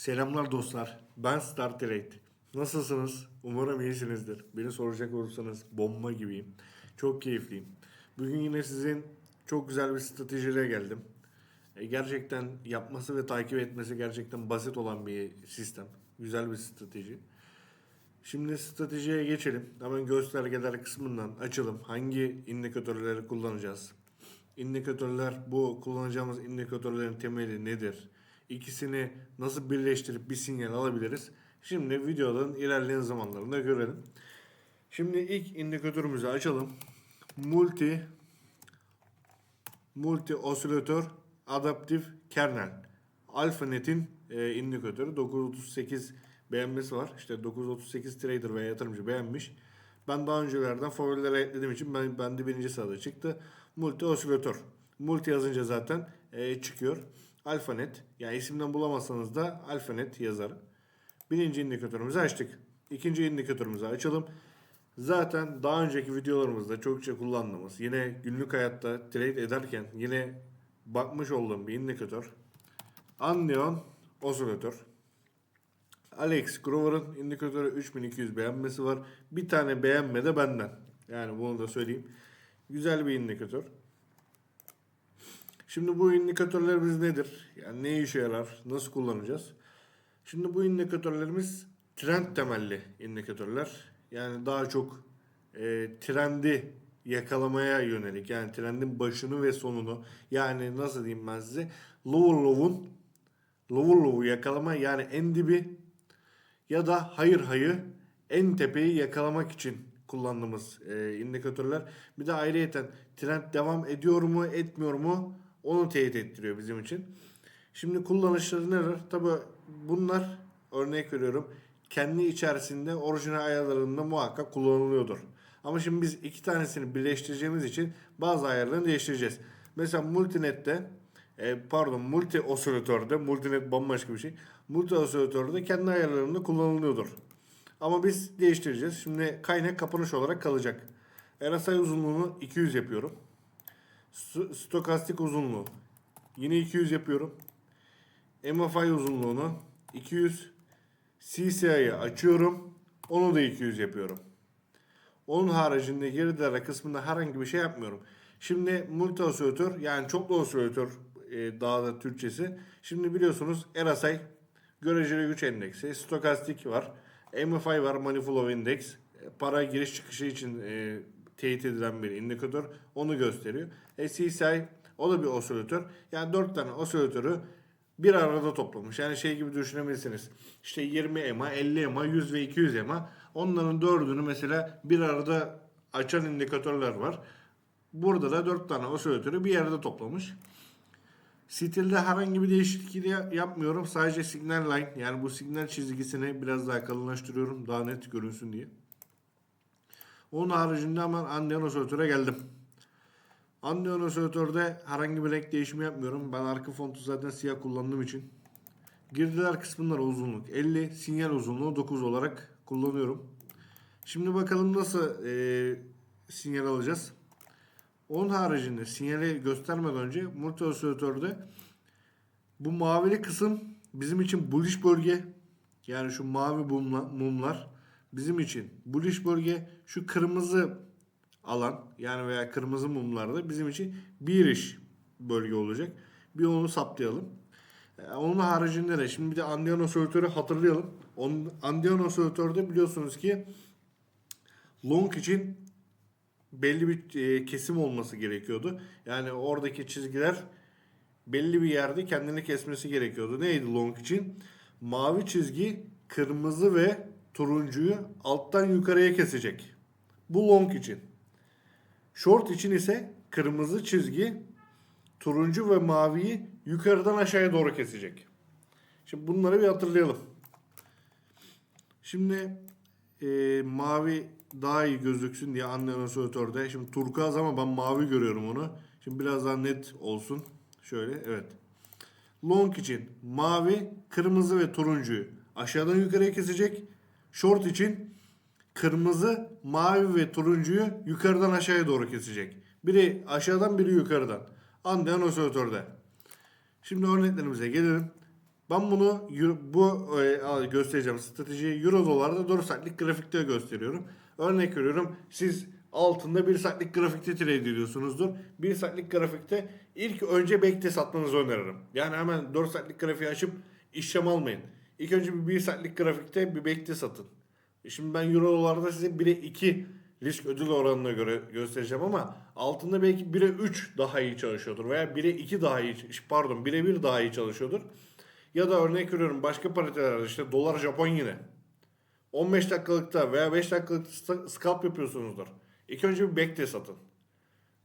Selamlar dostlar. Ben Star Trade. Nasılsınız? Umarım iyisinizdir. Beni soracak olursanız bomba gibiyim. Çok keyifliyim. Bugün yine sizin çok güzel bir stratejiyle geldim. E, gerçekten yapması ve takip etmesi gerçekten basit olan bir sistem. Güzel bir strateji. Şimdi stratejiye geçelim. Hemen göstergeler kısmından açalım. Hangi indikatörleri kullanacağız? İndikatörler bu kullanacağımız indikatörlerin temeli nedir? İkisini nasıl birleştirip bir sinyal alabiliriz? Şimdi videonun ilerleyen zamanlarında görelim. Şimdi ilk indikatörümüzü açalım. Multi Multi osilatör adaptif kernel. AlphaNet'in e, indikatörü 938 beğenmesi var. İşte 938 trader veya yatırımcı beğenmiş. Ben daha öncelerden favorilere eklediğim için ben, bende birinci sırada çıktı. Multi osilatör. Multi yazınca zaten e, çıkıyor. AlphaNet. Yani isimden bulamazsanız da AlphaNet yazar. Birinci indikatörümüzü açtık. İkinci indikatörümüzü açalım. Zaten daha önceki videolarımızda çokça kullandığımız yine günlük hayatta trade ederken yine bakmış olduğum bir indikatör. Anneon osilatör. Alex Grover'ın indikatörü 3200 beğenmesi var. Bir tane beğenme de benden. Yani bunu da söyleyeyim. Güzel bir indikatör. Şimdi bu indikatörlerimiz nedir? Yani ne işe yarar? Nasıl kullanacağız? Şimdi bu indikatörlerimiz trend temelli indikatörler. Yani daha çok e, trendi yakalamaya yönelik. Yani trendin başını ve sonunu. Yani nasıl diyeyim ben size? Lower low'un lower low'u yakalama yani en dibi ya da hayır hayır en tepeyi yakalamak için kullandığımız e, indikatörler. Bir de ayrıyeten trend devam ediyor mu etmiyor mu onu teyit ettiriyor bizim için. Şimdi kullanışları neler? Tabi bunlar örnek veriyorum kendi içerisinde orijinal ayarlarında muhakkak kullanılıyordur. Ama şimdi biz iki tanesini birleştireceğimiz için bazı ayarlarını değiştireceğiz. Mesela Multinet'te e, pardon multi osilatörde multinet bambaşka bir şey. Multi osilatörde kendi ayarlarında kullanılıyordur. Ama biz değiştireceğiz. Şimdi kaynak kapanış olarak kalacak. RSI uzunluğunu 200 yapıyorum. St- Stokastik uzunluğu yine 200 yapıyorum. MFI uzunluğunu 200. CCI'yi açıyorum. Onu da 200 yapıyorum. Onun haricinde gerilere kısmında herhangi bir şey yapmıyorum. Şimdi multi osilatör yani çoklu osilatör e, daha da Türkçesi. Şimdi biliyorsunuz RSI göreceli güç endeksi, stokastik var, MFI var, flow index, e, para giriş çıkışı için e, teyit edilen bir indikatör. Onu gösteriyor. E, CCI o da bir osilatör. Yani 4 tane osilatörü bir arada toplamış. Yani şey gibi düşünebilirsiniz. İşte 20 EMA, 50 EMA, 100 ve 200 EMA. Onların dördünü mesela bir arada açan indikatörler var. Burada da 4 tane osilatörü bir yerde toplamış. Stilde herhangi bir değişiklik ya- yapmıyorum. Sadece signal line yani bu signal çizgisini biraz daha kalınlaştırıyorum. Daha net görünsün diye. Onun haricinde hemen Andeon oscillatöre geldim. Andeon oscillatörde herhangi bir renk değişimi yapmıyorum. Ben arka fontu zaten siyah kullandığım için. Girdiler kısmında uzunluk 50, sinyal uzunluğu 9 olarak kullanıyorum. Şimdi bakalım nasıl e, sinyal alacağız. Onun haricinde sinyali göstermeden önce multi osilatörde bu mavili kısım bizim için bullish bölge. Yani şu mavi mumla- mumlar bizim için bullish bölge. Şu kırmızı alan yani veya kırmızı mumlarda bizim için bir iş bölge olacak. Bir onu saptayalım. Ee, Onun haricinde de şimdi bir de Andeon osilatörü hatırlayalım. Onun, Andeon osilatörde biliyorsunuz ki long için belli bir e, kesim olması gerekiyordu. Yani oradaki çizgiler belli bir yerde kendini kesmesi gerekiyordu. Neydi long için? Mavi çizgi kırmızı ve turuncuyu alttan yukarıya kesecek. Bu long için. Short için ise kırmızı çizgi turuncu ve maviyi yukarıdan aşağıya doğru kesecek. Şimdi bunları bir hatırlayalım. Şimdi e, mavi daha iyi gözüksün diye Anneon osilatörde. Şimdi turkuaz ama ben mavi görüyorum onu. Şimdi biraz daha net olsun. Şöyle evet. Long için mavi, kırmızı ve turuncuyu aşağıdan yukarıya kesecek. Short için kırmızı, mavi ve turuncuyu yukarıdan aşağıya doğru kesecek. Biri aşağıdan biri yukarıdan. Andeon osilatörde. Şimdi örneklerimize gelelim. Ben bunu bu e, göstereceğim stratejiyi euro dolarda 4 saatlik grafikte gösteriyorum. Örnek veriyorum siz altında 1 saatlik grafikte trade ediyorsunuzdur. 1 saatlik grafikte ilk önce bekle satmanızı öneririm. Yani hemen 4 saatlik grafiği açıp işlem almayın. İlk önce bir 1 saatlik grafikte bir bekle satın. E Şimdi ben euro dolarda size 1'e 2 risk ödül oranına göre göstereceğim ama altında belki 1'e 3 daha iyi çalışıyordur veya 1'e 2 daha iyi pardon 1'e 1 daha iyi çalışıyordur. Ya da örnek veriyorum başka paritelerde işte dolar Japon yine. 15 dakikalıkta veya 5 dakikalıkta scalp yapıyorsunuzdur. İlk önce bir bekle satın.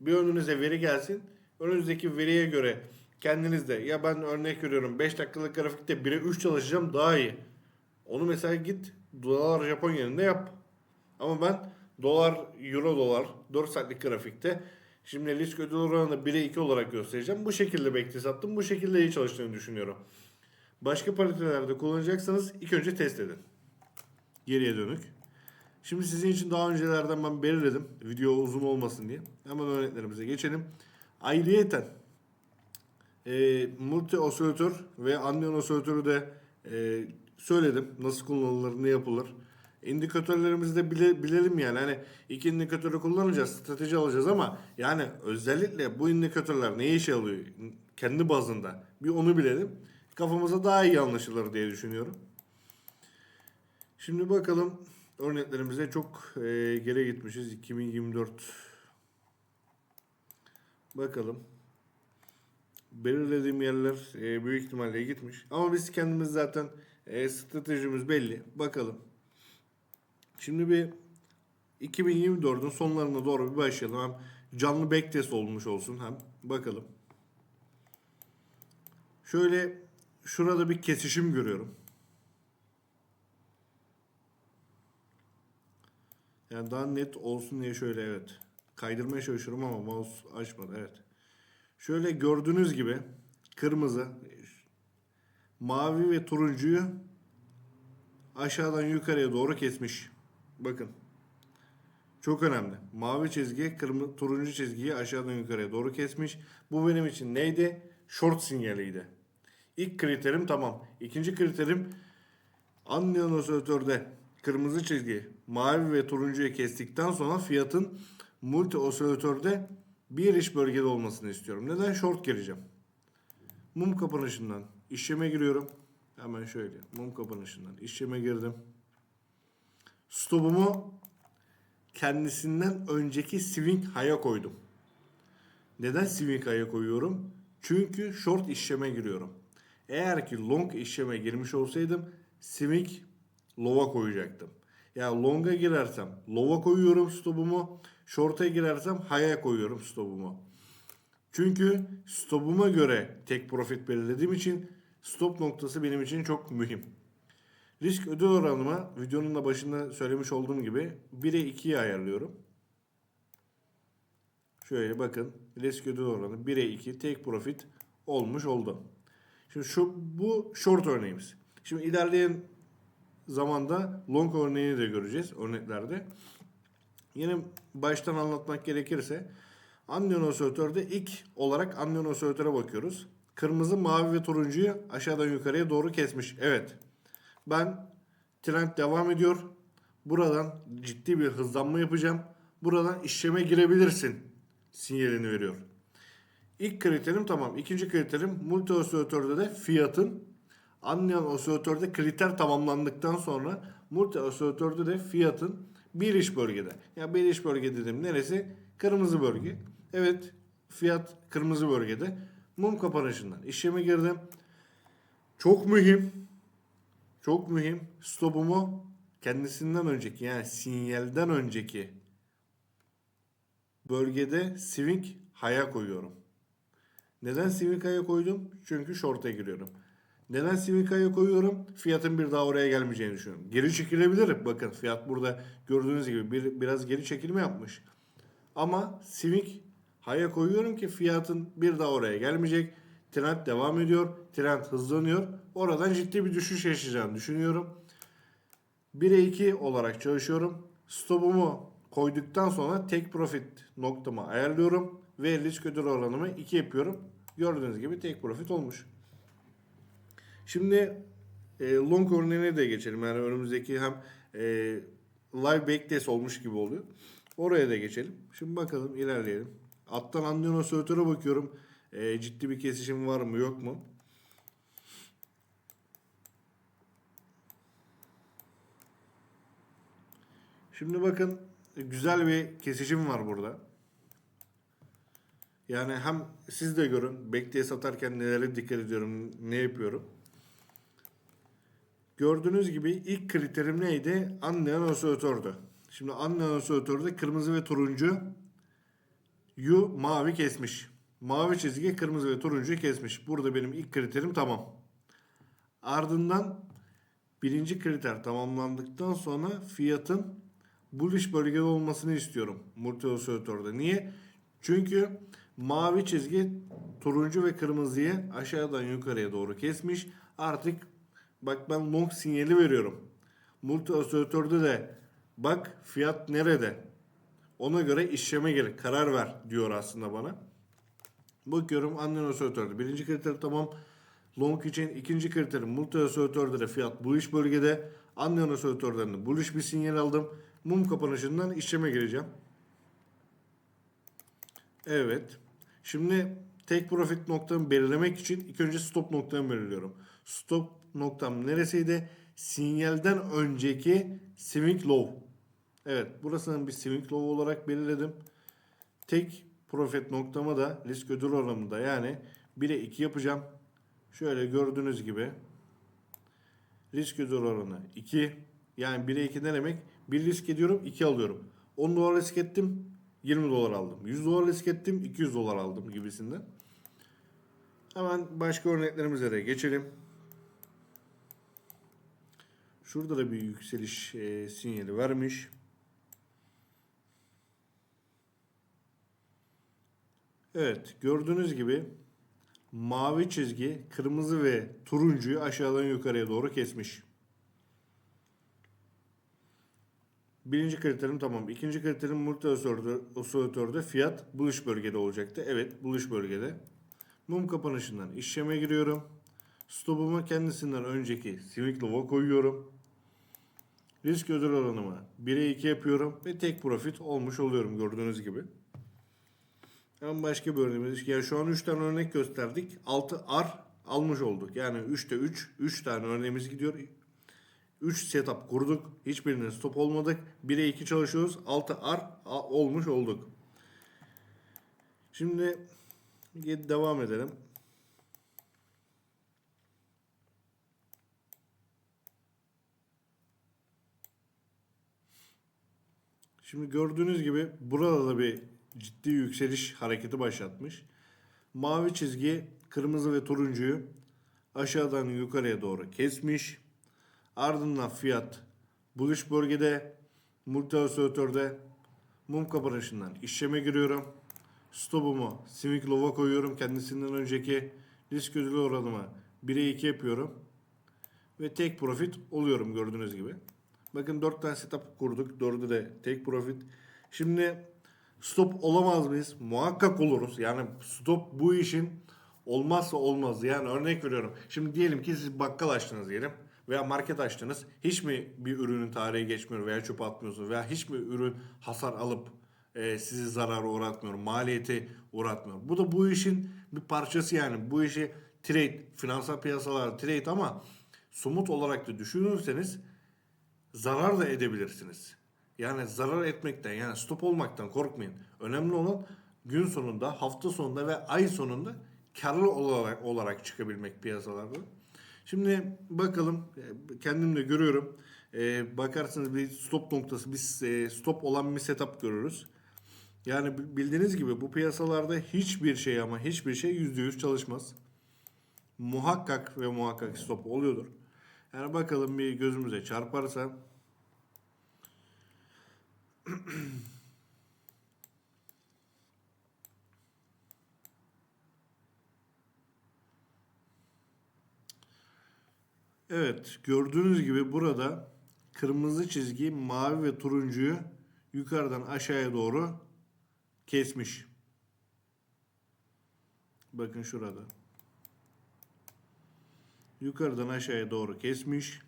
Bir önünüze veri gelsin. Önünüzdeki veriye göre kendiniz de ya ben örnek veriyorum 5 dakikalık grafikte 1'e 3 çalışacağım daha iyi. Onu mesela git dolar Japon yerinde yap. Ama ben dolar euro dolar 4 saatlik grafikte şimdi risk ödül oranını 1'e 2 olarak göstereceğim. Bu şekilde bekle sattım. Bu şekilde iyi çalıştığını düşünüyorum. Başka paritelerde kullanacaksanız ilk önce test edin. Geriye dönük. Şimdi sizin için daha öncelerden ben belirledim. Video uzun olmasın diye. Hemen örneklerimize geçelim. Ayrıyeten e, multi osilatör ve anion osilatörü de e, söyledim. Nasıl kullanılır, ne yapılır. İndikatörlerimizi de bile, bilelim yani. Hani iki indikatörü kullanacağız, strateji alacağız ama yani özellikle bu indikatörler ne işe alıyor kendi bazında bir onu bilelim. Kafamıza daha iyi anlaşılır diye düşünüyorum. Şimdi bakalım örneklerimize çok e, geri gitmişiz. 2024 bakalım. Belirlediğim yerler e, büyük ihtimalle gitmiş. Ama biz kendimiz zaten e, stratejimiz belli. Bakalım. Şimdi bir 2024'ün sonlarına doğru bir başlayalım. Hem canlı backtest olmuş olsun hem bakalım. Şöyle şurada bir kesişim görüyorum. Yani daha net olsun diye şöyle evet. Kaydırmaya çalışıyorum ama mouse açmadı evet. Şöyle gördüğünüz gibi kırmızı, mavi ve turuncuyu aşağıdan yukarıya doğru kesmiş. Bakın. Çok önemli. Mavi çizgi, kırmızı, turuncu çizgiyi aşağıdan yukarıya doğru kesmiş. Bu benim için neydi? Short sinyaliydi. İlk kriterim tamam. İkinci kriterim Anion osilatörde kırmızı çizgi mavi ve turuncuyu kestikten sonra fiyatın multi osilatörde bir iş bölgede olmasını istiyorum. Neden? Short gireceğim. Mum kapanışından işleme giriyorum. Hemen şöyle mum kapanışından işleme girdim. Stopumu kendisinden önceki swing high'a koydum. Neden swing high'a koyuyorum? Çünkü short işleme giriyorum. Eğer ki long işleme girmiş olsaydım swing low'a koyacaktım. Yani long'a girersem low'a koyuyorum stopumu. Short'a girersem high'a koyuyorum stopumu. Çünkü stopuma göre tek profit belirlediğim için stop noktası benim için çok mühim. Risk ödül oranımı videonun da başında söylemiş olduğum gibi 1'e 2'ye ayarlıyorum. Şöyle bakın risk ödül oranı 1'e 2 tek profit olmuş oldu. Şimdi şu bu short örneğimiz. Şimdi ilerleyen zamanda long örneğini de göreceğiz örneklerde. Yine baştan anlatmak gerekirse anion osilatörde ilk olarak anion oscillatöre bakıyoruz. Kırmızı, mavi ve turuncuyu aşağıdan yukarıya doğru kesmiş. Evet. Ben trend devam ediyor. Buradan ciddi bir hızlanma yapacağım. Buradan işleme girebilirsin sinyalini veriyor. İlk kriterim tamam. İkinci kriterim multi osilatörde de fiyatın anion osilatörde kriter tamamlandıktan sonra multi osilatörde de fiyatın bir iş bölgede. Ya bir iş bölge dedim neresi? Kırmızı bölge. Evet fiyat kırmızı bölgede. Mum kapanışından işleme girdim. Çok mühim. Çok mühim. Stopumu kendisinden önceki yani sinyalden önceki bölgede swing high'a koyuyorum. Neden swing high'a koydum? Çünkü short'a giriyorum. Neden high'a koyuyorum? Fiyatın bir daha oraya gelmeyeceğini düşünüyorum. Geri çekilebilir. Bakın fiyat burada gördüğünüz gibi bir, biraz geri çekilme yapmış. Ama swing high'a koyuyorum ki fiyatın bir daha oraya gelmeyecek. Trend devam ediyor. Trend hızlanıyor. Oradan ciddi bir düşüş yaşayacağını düşünüyorum. 1'e 2 olarak çalışıyorum. Stopumu koyduktan sonra tek profit noktamı ayarlıyorum. Ve risk ödül oranımı 2 yapıyorum. Gördüğünüz gibi tek profit olmuş. Şimdi e, long örneğine de geçelim. Yani önümüzdeki hem e, live backtest olmuş gibi oluyor. Oraya da geçelim. Şimdi bakalım ilerleyelim. Alttan andinosatöre bakıyorum. E, ciddi bir kesişim var mı yok mu? Şimdi bakın güzel bir kesişim var burada. Yani hem siz de görün. Bekleye satarken nelere dikkat ediyorum, ne yapıyorum. Gördüğünüz gibi ilk kriterim neydi? Anlayan osilatördü. Şimdi anlayan osilatörde kırmızı ve turuncu yu mavi kesmiş. Mavi çizgi kırmızı ve turuncuyu kesmiş. Burada benim ilk kriterim tamam. Ardından birinci kriter tamamlandıktan sonra fiyatın bullish bölgede olmasını istiyorum multi osilatörde. Niye? Çünkü mavi çizgi turuncu ve kırmızıyı aşağıdan yukarıya doğru kesmiş. Artık bak ben long sinyali veriyorum. Multi osilatörde de bak fiyat nerede? Ona göre işleme gel, karar ver diyor aslında bana. Bakıyorum annen osilatörde. Birinci kriter tamam. Long için ikinci kriterim multi osilatörde de fiyat bullish bölgede. Annen osilatörlerinde bullish bir sinyal aldım. Mum kapanışından işleme gireceğim. Evet. Şimdi tek profit noktamı belirlemek için ilk önce stop noktamı belirliyorum. Stop noktam neresiydi? Sinyalden önceki swing low. Evet, burasının bir swing low olarak belirledim. Tek profit noktama da risk ödül oranında yani 1'e 2 yapacağım. Şöyle gördüğünüz gibi risk ödül oranı 2. Yani 1'e 2 ne demek? 1 risk ediyorum 2 alıyorum. 10 dolar risk ettim 20 dolar aldım. 100 dolar risk ettim 200 dolar aldım gibisinden. Hemen başka örneklerimize de geçelim. Şurada da bir yükseliş e, sinyali vermiş. Evet gördüğünüz gibi mavi çizgi kırmızı ve turuncuyu aşağıdan yukarıya doğru kesmiş. Birinci kriterim tamam. İkinci kriterim multi osilatörde fiyat buluş bölgede olacaktı. Evet buluş bölgede. Mum kapanışından işleme giriyorum. Stopumu kendisinden önceki swing low'a koyuyorum. Risk ödül oranımı 1'e 2 yapıyorum ve tek profit olmuş oluyorum gördüğünüz gibi. Hemen başka bir örneğimiz. Yani şu an 3 tane örnek gösterdik. 6 R almış olduk. Yani 3'te 3, 3 tane örneğimiz gidiyor. 3 setup kurduk. Hiçbirine stop olmadık. 1'e 2 çalışıyoruz. 6 R olmuş olduk. Şimdi devam edelim. Şimdi gördüğünüz gibi burada da bir ciddi yükseliş hareketi başlatmış. Mavi çizgi kırmızı ve turuncuyu aşağıdan yukarıya doğru kesmiş. Ardından fiyat buluş bölgede multi osilatörde mum kapanışından işleme giriyorum. Stopumu swing low'a koyuyorum. Kendisinden önceki risk ödülü oranımı 1'e 2 yapıyorum. Ve tek profit oluyorum gördüğünüz gibi. Bakın 4 tane setup kurduk. 4'ü de tek profit. Şimdi stop olamaz mıyız? Muhakkak oluruz. Yani stop bu işin olmazsa olmaz. Yani örnek veriyorum. Şimdi diyelim ki siz bakkal açtınız diyelim veya market açtınız. Hiç mi bir ürünün tarihi geçmiyor veya çöpe atmıyorsunuz veya hiç mi ürün hasar alıp e, sizi zarara uğratmıyor, maliyeti uğratmıyor. Bu da bu işin bir parçası yani. Bu işi trade, finansal piyasalar trade ama somut olarak da düşünürseniz zarar da edebilirsiniz. Yani zarar etmekten yani stop olmaktan korkmayın. Önemli olan gün sonunda, hafta sonunda ve ay sonunda karlı olarak, olarak çıkabilmek piyasalarda. Şimdi bakalım kendim de görüyorum. Ee, bakarsınız bir stop noktası, bir e, stop olan bir setup görürüz. Yani bildiğiniz gibi bu piyasalarda hiçbir şey ama hiçbir şey %100 çalışmaz. Muhakkak ve muhakkak stop oluyordur. Yani bakalım bir gözümüze çarparsa Evet, gördüğünüz gibi burada kırmızı çizgi mavi ve turuncuyu yukarıdan aşağıya doğru kesmiş. Bakın şurada. Yukarıdan aşağıya doğru kesmiş.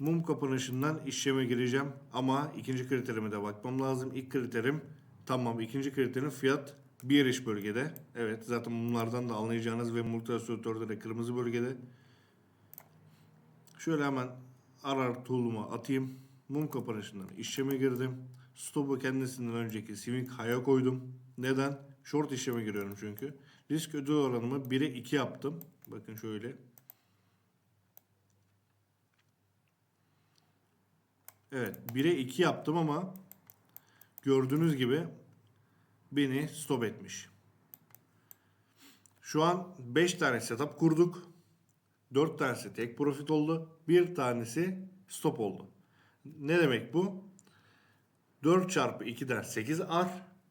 Mum kapanışından işleme gireceğim ama ikinci kriterime de bakmam lazım. İlk kriterim tamam. İkinci kriterim fiyat bir iş bölgede. Evet zaten mumlardan da anlayacağınız ve multilasyonatörde de kırmızı bölgede. Şöyle hemen arar tool'uma atayım. Mum kapanışından işleme girdim. Stop'u kendisinden önceki swing high'a koydum. Neden? Short işleme giriyorum çünkü. Risk ödül oranımı 1'e 2 yaptım. Bakın şöyle. Evet 1'e 2 yaptım ama gördüğünüz gibi beni stop etmiş. Şu an 5 tane setup kurduk. 4 tanesi tek profit oldu. Bir tanesi stop oldu. Ne demek bu? 4 çarpı 2'den 8 R.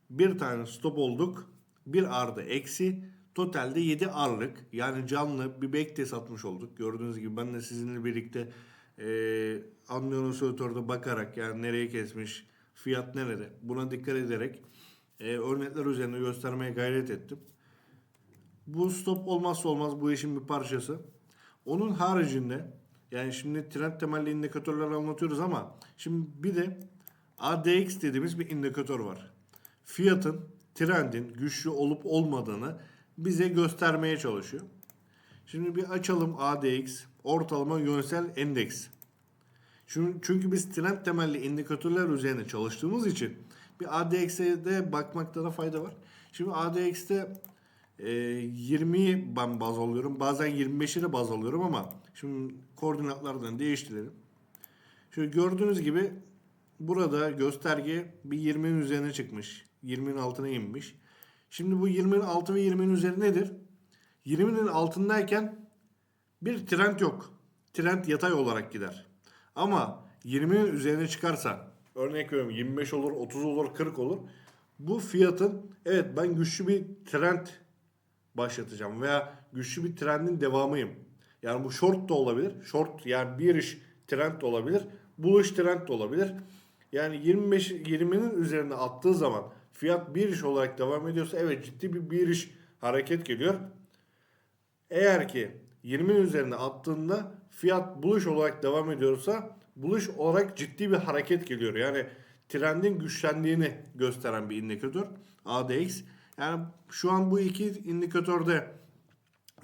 Bir tane stop olduk. Bir R'da eksi. Totalde 7 R'lık yani canlı bir backtest atmış olduk. Gördüğünüz gibi ben de sizinle birlikte e, Amniyonositörde bakarak yani nereye kesmiş, fiyat nerede buna dikkat ederek e, örnekler üzerinde göstermeye gayret ettim. Bu stop olmazsa olmaz bu işin bir parçası. Onun haricinde yani şimdi trend temelli indikatörler anlatıyoruz ama şimdi bir de ADX dediğimiz bir indikatör var. Fiyatın trendin güçlü olup olmadığını bize göstermeye çalışıyor. Şimdi bir açalım ADX ortalama yönesel endeks. Çünkü biz trend temelli indikatörler üzerine çalıştığımız için bir ADX'e de bakmakta da fayda var. Şimdi ADX'te e, 20'yi ben baz alıyorum. Bazen 25'i de baz alıyorum ama şimdi koordinatlardan değiştirelim. Şöyle gördüğünüz gibi burada gösterge bir 20'nin üzerine çıkmış. 20'nin altına inmiş. Şimdi bu 20'nin altı ve 20'nin üzeri nedir? 20'nin altındayken bir trend yok. Trend yatay olarak gider. Ama 20'nin üzerine çıkarsa örnek veriyorum 25 olur, 30 olur, 40 olur. Bu fiyatın evet ben güçlü bir trend başlatacağım veya güçlü bir trendin devamıyım. Yani bu short da olabilir. Short yani bir iş trend de olabilir. Bullish trend de olabilir. Yani 25 20'nin üzerine attığı zaman fiyat bir iş olarak devam ediyorsa evet ciddi bir bir iş hareket geliyor. Eğer ki 20'nin üzerine attığında fiyat buluş olarak devam ediyorsa buluş olarak ciddi bir hareket geliyor. Yani trendin güçlendiğini gösteren bir indikatör ADX. Yani şu an bu iki indikatörde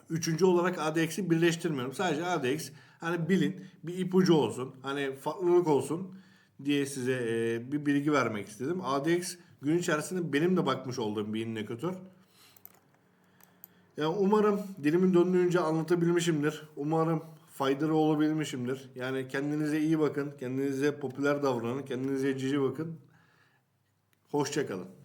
üçüncü olarak ADX'i birleştirmiyorum. Sadece ADX hani bilin bir ipucu olsun. Hani farklılık olsun diye size e, bir bilgi vermek istedim. ADX gün içerisinde benim de bakmış olduğum bir indikatör. Ya umarım dilimin döndüğünce anlatabilmişimdir. Umarım faydalı olabilmişimdir. Yani kendinize iyi bakın. Kendinize popüler davranın. Kendinize cici bakın. Hoşçakalın.